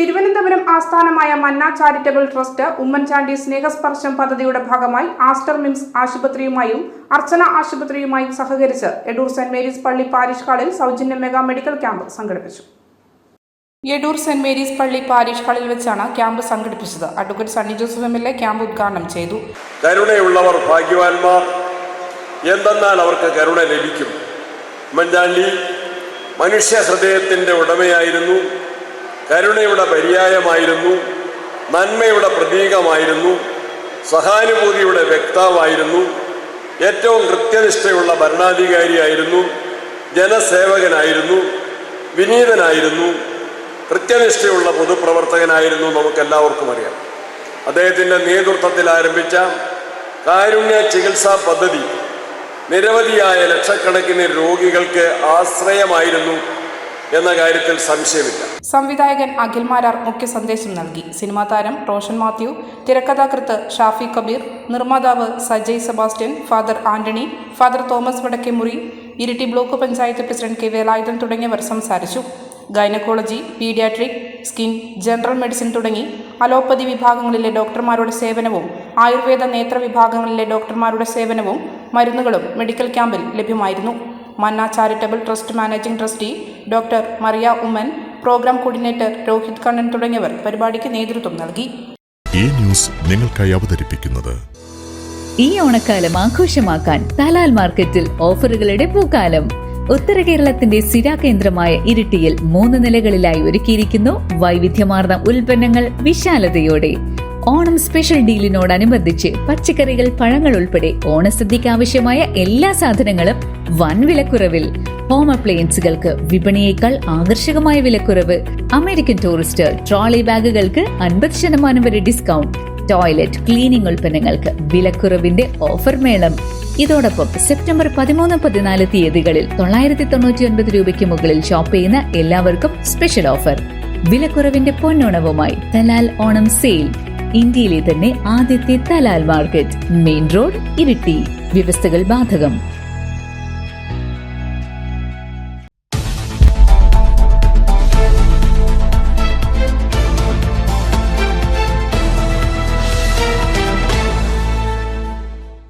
തിരുവനന്തപുരം ആസ്ഥാനമായ മന്ന charitable trust Oommen Chandy സ്നേഹസ്പർശം പദ്ധതിയുടെ ഭാഗമായി ആസ്റ്റർ മിംസ് ആശുപത്രിയുമായും അർച്ചന ആശുപത്രിയുമായും സഹകരിച്ച് എഡൂർ സെന്റ് മേരീസ് പള്ളി പാരിഷ് ഹാളിൽ സൗജന്യ മെഗാ മെഡിക്കൽ ക്യാമ്പ് സംഘടിപ്പിച്ചു. എഡൂർ സെന്റ് മേരീസ് പള്ളി പാരിഷ് ഹാളിൽ വെച്ചാണ് ക്യാമ്പ് സംഘടിപ്പിച്ചത്. Advocate Sunny Joseph M L A camp ഉദ്ഘാടനം ചെയ്തു. കരുണയുള്ളവർ ഭാഗ്യവാന്മാർ എന്തെന്നാൽ അവർക്ക് കരുണ ലഭിക്കും. ഉമ്മൻചാണ്ടി മനുഷ്യ ഹൃദയത്തിന്റെ ഉടമയായിരുന്നു. കരുണയുടെ പര്യായമായിരുന്നു നന്മയുടെ പ്രതീകമായിരുന്നു സഹാനുഭൂതിയുടെ വ്യക്താവായിരുന്നു ഏറ്റവും കൃത്യനിഷ്ഠയുള്ള ഭരണാധികാരിയായിരുന്നു ജനസേവകനായിരുന്നു വിനീതനായിരുന്നു കൃത്യനിഷ്ഠയുള്ള പൊതുപ്രവർത്തകനായിരുന്നു നമുക്കെല്ലാവർക്കും അറിയാം. അദ്ദേഹത്തിന്റെ നേതൃത്വത്തിൽ ആരംഭിച്ച കാരുണ്യ ചികിത്സാ പദ്ധതി നിരവധിയായ ലക്ഷക്കണക്കിന് രോഗികൾക്ക് ആശ്രയമായിരുന്നു. എന്ന കാര്യത്തിൽ സംശയമില്ല. സംവിധായകൻ അഖിൽ മാരാർ മുഖ്യ സന്ദേശം നൽകി. സിനിമാ താരം റോഷൻ മാത്യു തിരക്കഥാകൃത്ത് ഷാഫി കബീർ നിർമ്മാതാവ് Sajay Sebastian father Antony father Thomas Vadakkemuri Iritty block panchayat president K Velayudhan തുടങ്ങിയവർ സംസാരിച്ചു. Gynaecology paediatric skin general medicine തുടങ്ങി അലോപ്പതി വിഭാഗങ്ങളിലെ ഡോക്ടർമാരുടെ സേവനവും ആയുർവേദ നേത്ര വിഭാഗങ്ങളിലെ ഡോക്ടർമാരുടെ സേവനവും മരുന്നുകളും മെഡിക്കൽ ക്യാമ്പിൽ ലഭ്യമായിരുന്നു. Manna charitable trust managing trustee doctor Mariya Oommen programme coordinator Rohit Kannan തുടങ്ങിയവർ പരിപാടിക്ക് നേതൃത്വം നൽകി. ഈ ന്യൂസ് നിങ്ങൾക്കായി അവതരിപ്പിക്കുന്നത് ഈ ഓണക്കാലം ആഘോഷമാക്കാൻ തലാൽ മാർക്കറ്റിൽ ഓഫറുകളുടെ പൂക്കാലം. ഉത്തര കേരളത്തിന്റെ സ്ഥിരാകേന്ദ്രമായ ഇരിട്ടിയിൽ മൂന്ന് നിലകളിലായി ഒരുക്കിയിരിക്കുന്നു വൈവിധ്യമാർന്ന ഉൽപ്പന്നങ്ങൾ വിശാലതയോടെ. ഓണം സ്പെഷ്യൽ ഡീലിനോടനുബന്ധിച്ച് പച്ചക്കറികൾ പഴങ്ങൾ ഉൾപ്പെടെ ഓണസദ്യക്ക് ആവശ്യമായ എല്ലാ സാധനങ്ങളും വൻ വിലക്കുറവിൽ ഹോം അപ്ലയൻസുകൾക്ക് വിപണിയേക്കാൾ ആകർഷകമായ വിലക്കുറവ്. അമേരിക്കൻ ടൂറിസ്റ്റ് ട്രോളി ബാഗുകൾക്ക് അൻപത് ശതമാനം വരെ ഡിസ്കൗണ്ട് ടോയ്ലറ്റ് ക്ലീനിംഗ് ഉൽപ്പന്നങ്ങൾക്ക് വിലക്കുറവിന്റെ ഓഫർ മേളം. ഇതോടൊപ്പം സെപ്റ്റംബർ പതിമൂന്ന് പതിനാല് തീയതികളിൽ തൊള്ളായിരത്തി തൊണ്ണൂറ്റി ഒൻപത് രൂപയ്ക്ക് മുകളിൽ ഷോപ്പ് ചെയ്യുന്ന എല്ലാവർക്കും സ്പെഷ്യൽ ഓഫർ വിലക്കുറവിന്റെ പൊന്നോണവുമായി തലാൽ ഓണം സെയിൽ ഇന്ത്യയിലെ തന്നെ ആദ്യത്തെ Talal market main road Iritty. വ്യവസ്ഥകൾ ബാധകം.